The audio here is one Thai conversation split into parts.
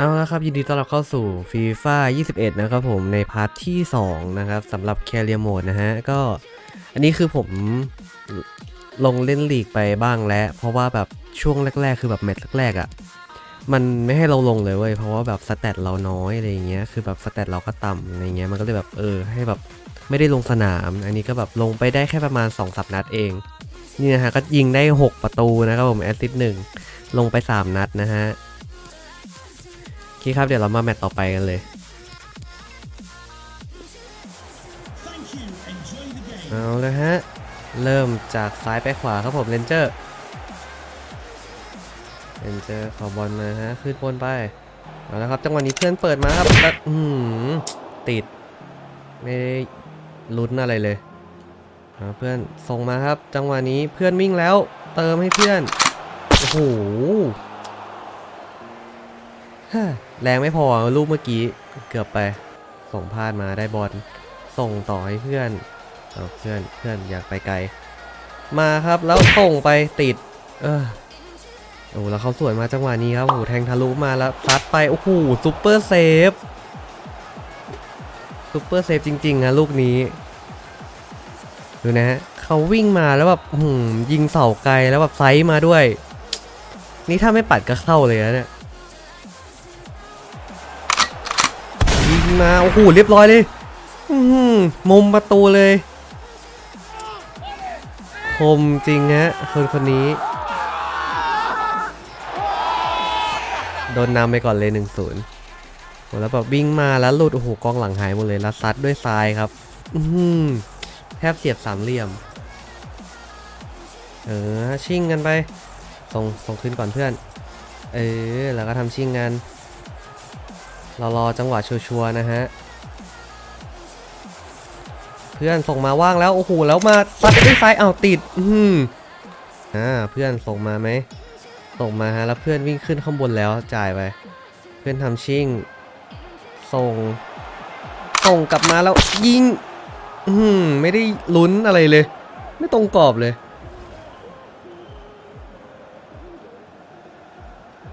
เอาละครับ ยินดีต้อนรับเข้าสู่ FIFA 21 นะครับผมในพาร์ทที่ 2 นะครับสำหรับ Career Mode นะฮะ ก็อันนี้คือผมลงเล่นลีกไปบ้างแล้ว เพราะว่าแบบช่วงแรก ๆ คือแบบแมตช์แรกๆอะ่ะ มันไม่ให้เราลงเลยเว้ย เพราะว่าแบบสเตตเราน้อยอะไรเงี้ยคือแบบสเตตเราก็ต่ำอะไรเงี้ยมันก็เลยแบบเออให้แบบไม่ได้ลงสนาม อันนี้ก็แบบลงไปได้แค่ประมาณ2สัปนัดเองนี่นะฮะก็ยิงได้ 6 ประตูนะครับผมแอสซิสต์หนึ่งลงไป 3 นัดนะฮะ โอเคครับเดี๋ยวเรามาแมตต์ต่อไปกันเลยเอาเลยฮะ เริ่มจากซ้ายไปขวาครับผมเรนเจอร์เรนเจอร์ขอบอลมาฮะขึ้นบนไปเอาละครับจังหวะนี้เพื่อนเปิดมาครับแล้วติด ไม่ได้ลุ้นอะไรเลยเอาเพื่อนส่งมาครับ จังหวะนี้เพื่อนวิ่งแล้ว เติมให้เพื่อนโอ้โห แรงไม่พอลูกเมื่อกี้เกือบไป ส่งพลาดมาได้บอลส่งต่อให้เพื่อนเอาเพื่อนเพื่อนอยากไปไกล มาครับแล้วส่งไปติด เออโอ้แล้วเขาสวยมาจังหวะนี้ครับโอ้โหแทงทะลุมาแล้วซัดไปโอ้โหซูเปอร์เซฟซูเปอร์เซฟจริงๆนะลูกนี้ดูนะฮะเขาวิ่งมาแล้วแบบหือยิงเสาไกลแล้วแบบไซส์มาด้วย นี่ถ้าไม่ปัดก็เข้าเลยนะเนี่ย มา โอ้โห เรียบร้อยเลยอมุมประตูเลยคมจริงฮะคนคนนี้ โดนนำไปก่อนเลย 1-0โหแล้วแบบวิ่งมาแล้วหลุด โอ้โห กองหลังหายหมดเลย แล้วซัดด้วยทรายครับ อืแทบเสียบสามเหลี่ยม เออ ชิ่งกันไป ส่งส่งขึ้นก่อนเพื่อน เออ แล้วก็ทำชิ่งกัน เรารอจังหวะชัวร์ๆนะฮะ เพื่อนส่งมาว่างแล้ว โอ้โห แล้วมาซัดด้วยซ้ายเอาติด อืมอ่า เพื่อนส่งมาไหม ส่งมาฮะ แล้วเพื่อนวิ่งขึ้นข้างบนแล้วจ่ายไป เพื่อนทำชิ่ง ส่ง ส่งกลับมาแล้วยิง อืมไม่ได้ลุ้นอะไรเลย ไม่ตรงกรอบเลย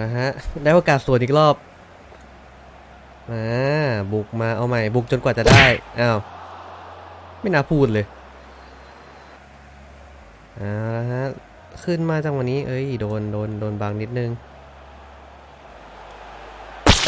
นะฮะ ได้โอกาสสวนอีกรอบ มาบุกมาเอาใหม่บุกจนกว่าจะได้อ้าวไม่น่าพูดเลยเอาฮะขึ้นมาจังวะนี้ เอ้ยโดนโดนโดนบางนิดนึง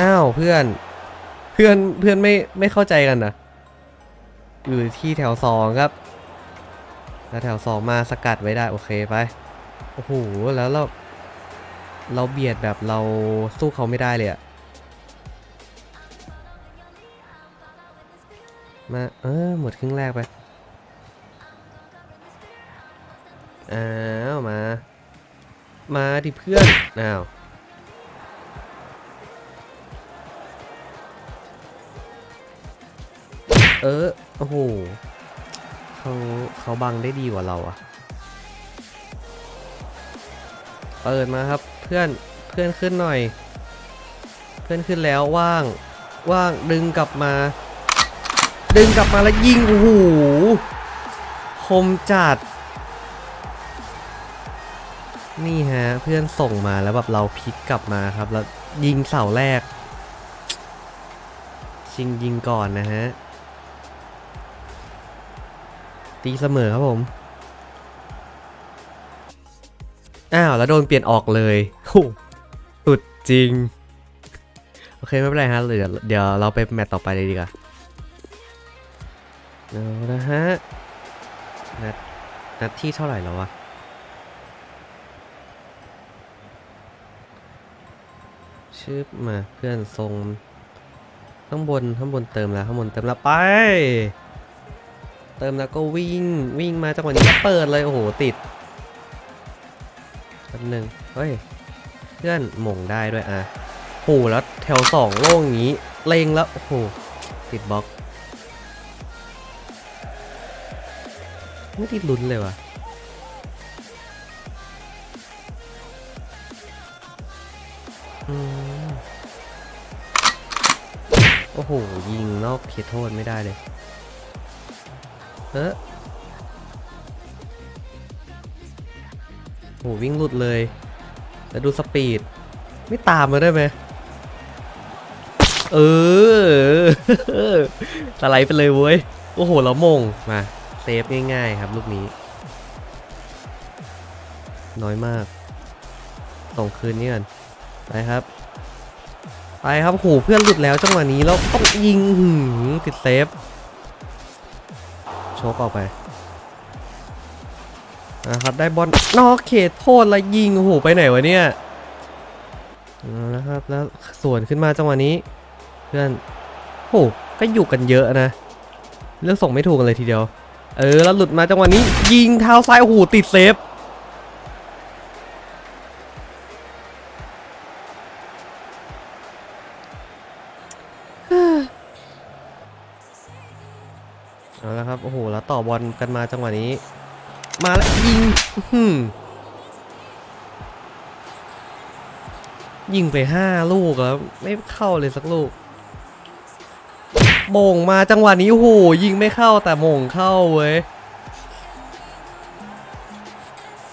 อ้าวเพื่อนเพื่อนเพื่อนไม่ไม่เข้าใจกันนะอยู่ที่แถวสองครับ แล้วแถวสองมาสกัดไว้ได้โอเคไปโอ้โหแล้วเราเราเบียดแบบเราสู้เขาไม่ได้เลยอะ มา เออ หมดครึ่งแรกไป อ้าว มา มาดิเพื่อน อ้าวเออ โอ้โห เขาเขาบังได้ดีกว่าเราอะเปิดมาครับ เพื่อน เพื่อนขึ้นหน่อย เพื่อนขึ้นแล้วว่าง ว่าง ดึงกลับมา ดึงกลับมาแล้วยิงโอ้โหคมจัด นี่ฮะเพื่อนส่งมาแล้วแบบเราพลิกกลับมาครับ แล้วยิงเสาแรก ชิงยิงก่อนนะฮะ ตีเสมอครับผม อ้าว แล้วโดนเปลี่ยนออกเลยโหสุดจริง โอเค ไม่เป็นไรฮะ เดี๋ยวเดี๋ยวเราไปแมตต์ต่อไปเลยดีกว่า เอาละฮะ นัด นัดที่เท่าไหร่แล้ววะ ชืบมาเพื่อนทรง ข้างบน ข้างบนเติมแล้ว ข้างบนเติมแล้วไป เติมแล้วก็วิ่ง วิ่งมาจังหวะนี้เปิดเลย โอ้โห ติดแป๊บนึงเฮ้ย เพื่อนหม่งได้ด้วยอะโหแล้วแถวสองโล่งนี้ เลงแล้ว โอ้โห ติดบล็อก ไม่ติดลุ้นเลยว่ะอืมโอ้โห ยิงนอกเขตโทษไม่ได้เลย เออโหวิ่งหลุดเลย แล้วดูสปีด ไม่ตามมาได้ไหม เออสไลด์ไปเลยเว้ย โอ้โห แล้วมง มา เซฟง่ายๆครับ ลูกนี้ น้อยมาก ส่งคืนนี่กันไปครับ ไปครับโหเพื่อนหลุดแล้วจังหวะนี้แล้วต้องยิงหืมติดเซฟโชกออกไปนะครับ ได้บอลนอกเขตโทษแล้วยิงโอ้โหไปไหนวะเนี่ยเอาละครับแล้วสวนขึ้นมาจังหวะนี้ เพื่อนโอ้ก็อยู่กันเยอะนะเลือกส่งไม่ถูกกันเลยทีเดียว เออแล้วหลุดมาจังหวะนี้ ยิงเท้าซ้ายโอ้โหติดเซฟเอาละครับ โอ้โห แล้วต่อบอลกันมาจังหวะนี้ มาแล้วยิงหือยิงไปห้าลูกแล้ว ไม่เข้าเลยสักลูก มงมาจังหวะนี้โหยิงไม่เข้าแต่มงเข้าเว้ย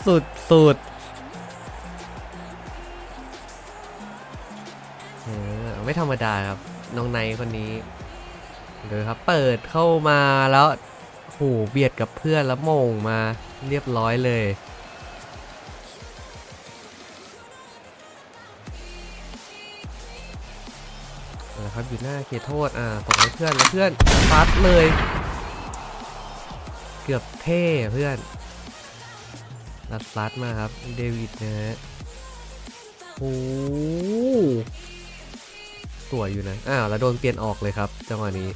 สุดสุดเออไม่ธรรมดาครับ น้องไนคนนี้เดี๋ยวครับ เปิดเข้ามาแล้วโหเบียดกับเพื่อนแล้วมงมาเรียบร้อยเลย อยู่หน้าเขตโทษ อ่าส่งให้เพื่อนแล้วเพื่อนฟัดเลย เกือบเท่เพื่อนรัดลัดมาครับ เดวิดนะฮะโอ้โหสวยอยู่นะ อ้าว แล้วโดนเปลี่ยนออกเลยครับ จังหวะนี้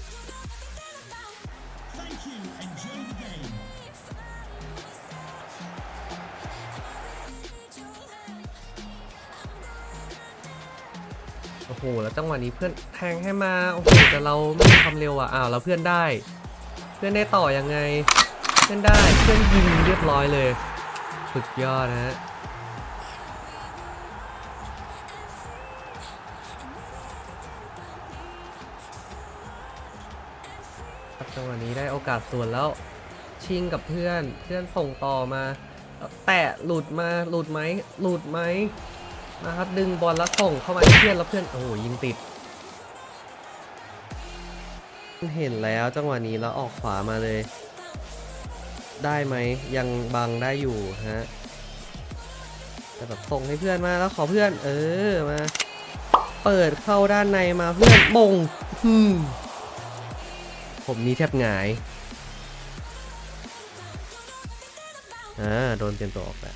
โอ้โห แล้วจังหวะนี้เพื่อนแทงให้มา โอ้โห แต่เราไม่มีความเร็วอะ อ้าว แล้วเพื่อนได้ เพื่อนได้ต่อยังไง เพื่อนได้ เพื่อนยิงเรียบร้อยเลย สุดยอดนะฮะจังหวะนี้ได้โอกาสส่วนแล้วชิงกับเพื่อน เพื่อนส่งต่อมา แตะหลุดมา หลุดไหม หลุดไหม นะครับดึงบอลแล้วส่งเข้ามาเพื่อนแล้วเพื่อนโอ้โหยิงติด เห็นแล้วจังหวะนี้แล้วออกขวามาเลย ได้ไหมยังบังได้อยู่ฮะแต่แบบส่งให้เพื่อนมาแล้วขอเพื่อน เออมาเปิดเข้าด้านในมาเพื่อนบงฮึมผมนี้แทบหงายอ่าโดนเปลี่ยนตัวออกแล้ว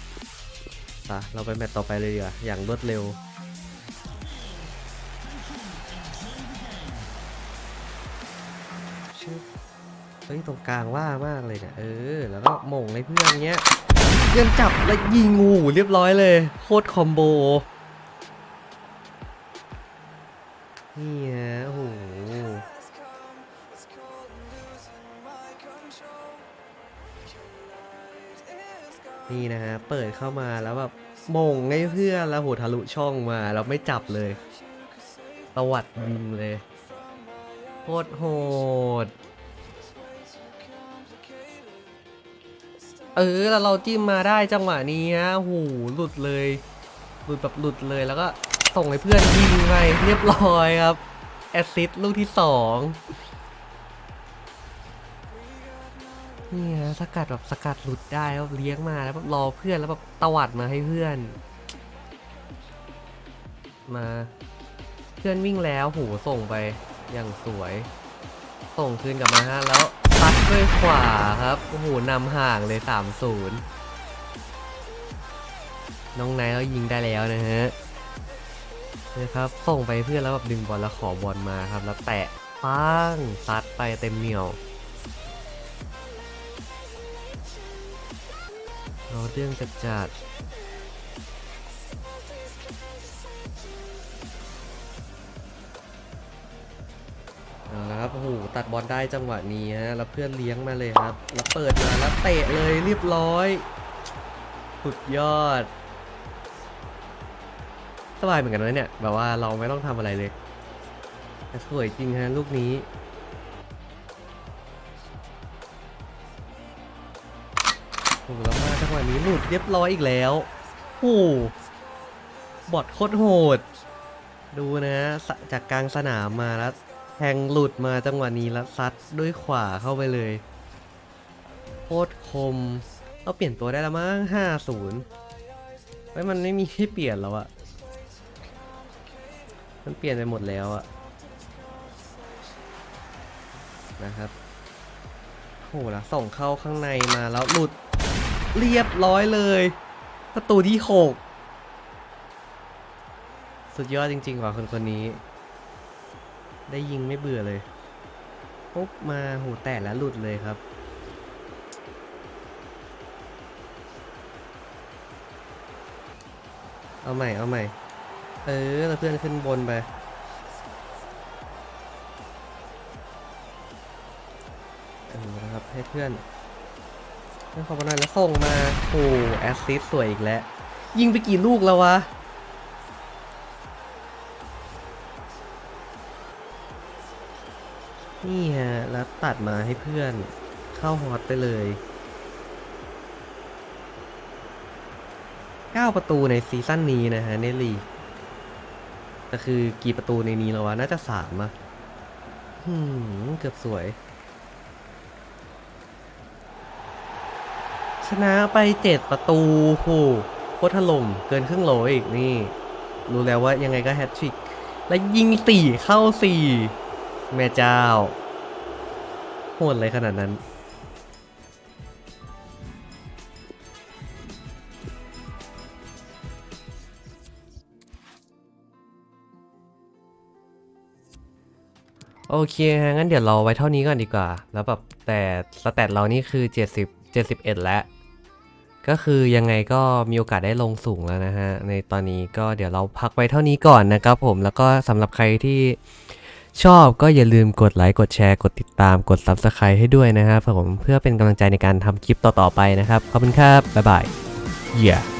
ปะเราไปแมตต์ต่อไปเลยดีกว่าอย่างรวดเร็ว เฮ้ย ตรงกลางว่ามากเลยเนี่ยเออ แล้วก็หม่งให้เพื่อนเงี้ย เพื่อนจับแล้วยิงงูเรียบร้อยเลย โคตรคอมโบ นี่ นี่นะฮะ เปิดเข้ามาแล้วแบบมงให้เพื่อนแล้วโหทะลุช่องมาแล้วไม่จับเลยตวัดยิงเลยโคตรโหด เออแล้วเราจิ้มมาได้จังหวะนี้ฮะหูหลุดเลย หลุดแบบหลุดเลยแล้วก็ส่งให้เพื่อนยิงไปเรียบร้อยครับ แอสซิสต์ลูกที่สอง นี่ฮะสกัดแบบสกัดหลุดได้แล้วเลี้ยงมาแล้วแบบรอเพื่อนแล้วแบบตวัดมาให้เพื่อน มาเพื่อนวิ่งแล้วโหส่งไปอย่างสวย ส่งคืนกลับมาฮะแล้วปัดด้วยขวาครับโอ้โหนำห่างเลย3-0น้องไนท์เขายิงได้แล้วนะฮะนะครับส่งไปเพื่อนแล้วแบบดึงบอลแล้วขอบอลมาครับ แล้วแตะปังซัดไปเต็มเหนียว เราเรื่องจัดจัดเอาละครับโอ้โหตัดบอลได้จังหวะนี้ฮะ แล้วเพื่อนเลี้ยงมาเลยครับ แล้วเปิดมาแล้วเตะเลยเรียบร้อย สุดยอด สบายเหมือนกันนะเนี่ย แบบว่าเราไม่ต้องทำอะไรเลยแต่สวยจริงฮะลูกนี้ โอ้โหแล้ว งหวะนี้หลุดเรียบร้อยอีกแล้วโอ้โหบอดโคตรโหด ดูนะจากกลางสนามมาแล้วแทงหลุดมาจังหวะนี้แล้วซัดด้วยขวาเข้าไปเลยโคตรคมเราเปลี่ยนตัวได้แล้วมั้งห้าศูนย์ไว้มันไม่มีให้เปลี่ยนแล้วอะมันเปลี่ยนไปหมดแล้วอะนะครับโหแล้วส่งเข้าข้างในมาแล้วหลุด เรียบร้อยเลย ประตูที่หกสุดยอดจริงๆว่ะคนคนนี้ ได้ยิงไม่เบื่อเลยปุ๊บมาหูแตกแล้วหลุดเลยครับเอาใหม่ เอาใหม่ เออแล้วเพื่อนขึ้นบนไป เออครับให้เพื่อน ขอบอลหน่อยแล้วส่งมาโอ้แอสซิสสวยอีกแล้ว ยิงไปกี่ลูกแล้ววะนี่ฮะ แล้วตัดมาให้เพื่อนเข้าฮอตไปเลย 9 ประตูในซีซั่นนี้นะฮะ ในลีกแต่คือกี่ประตูในนี้แล้ววะ น่าจะสามอะหืมเกือบสวย ชนะไป7ประตูโหโคตรถล่มเกินครึ่งโหลอีกนี่ รู้แล้วว่ายังไงก็แฮตทริก แล้วยิงสี่เข้าสี่แม่เจ้า โหดเลยขนาดนั้น โอเคฮะงั้นเดี๋ยวเราไว้เท่านี้ก่อนดีกว่า แล้วแบบแต่สแตทเรานี่คือ 70 71 แล้ว ก็คือยังไงก็มีโอกาสได้ลงสูงแล้วนะฮะ ในตอนนี้ก็เดี๋ยวเราพักไว้เท่านี้ก่อนนะครับผมแล้วก็สำหรับใครที่ชอบก็อย่าลืมกดไลค์กดแชร์ กดติดตามกด Subscribe ให้ด้วยนะครับผมเพื่อเป็นกำลังใจในการทำคลิปต่อๆไปนะครับ ขอบคุณครับ บ๊ายบาย เย่